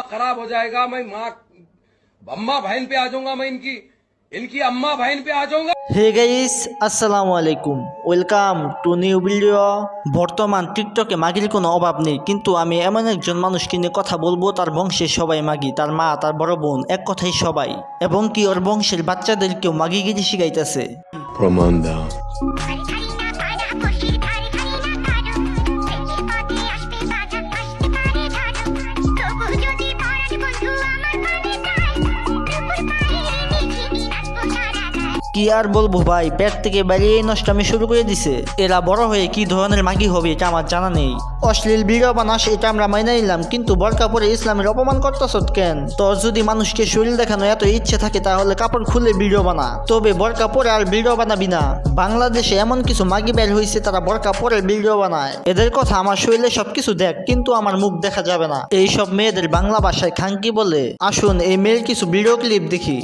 दिमाग खराब हो जाएगा मैं माँ अम्मा बहन पे आ जाऊंगा मैं इनकी इनकी अम्मा बहन पे आ जाऊंगा হে গাইস আসসালামু আলাইকুম ওয়েলকাম টু নিউ ভিডিও বর্তমান টিকটকে মাগির কোনো অভাব নেই কিন্তু আমি এমন একজন মানুষকে নিয়ে কথা বলবো তার বংশের সবাই মাগি তার মা তার বড় বোন এক কথাই সবাই এবং কি ওর বংশের বাচ্চাদেরকেও মাগিগিরি শিখাইতেছে প্রমাণ দাও you, but you are my funny. কি আর বলব ভাই? পেট থেকে বেরিয়ে নষ্টামি শুরু করে দিছে। এরা বড় হয়ে কি ধরনের মাগি হবে এটা আমার জানা নেই। অশ্লীল ভিডিও বানাস এটা আমরা মাইনে নিলাম, কিন্তু বরকা পরে ইসলামের অপমান করতেছ কেন? তোর যদি মানুষকে শরীর দেখানো এত ইচ্ছে থাকে, তাহলে কাপড় খুলে ভিডিও বানা তবে বরকা পরে আর ভিডিও বানাবি না বাংলাদেশে এমন কিছু মাগি বের হয়েছে, তারা বরকা পরে ভিডিও বানায় এদের কথা আমার শরীরে সবকিছু দেখ, কিন্তু আমার মুখ দেখা যাবে না। এই সব মেয়েদের বাংলা ভাষায় খাঙ্কি বলে। আসুন এই মেয়ের কিছু ভিডিও ক্লিপ দেখি।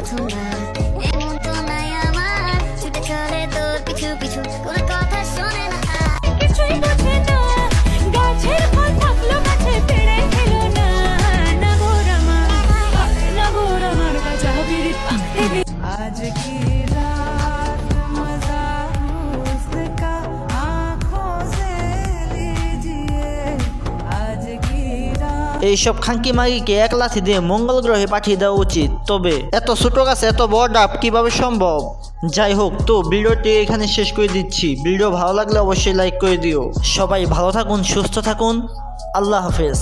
প্রথমবার এমন তো নাই আমার ছুটে চলে তোর পিছু পিছু। কোনো এইসব খাঙ্কি মাগিকে এক লাথি দিয়ে মঙ্গল গ্রহে পাঠিয়ে দেওয়া উচিত। তবে এত ছোট গাছ এত বড় ডাব কীভাবে সম্ভব? যাই হোক, তো ভিডিওটি এখানে শেষ করে দিচ্ছি। ভিডিও ভালো লাগলে অবশ্যই লাইক করে দিও। সবাই ভালো থাকুন, সুস্থ থাকুন। আল্লাহ হাফেজ।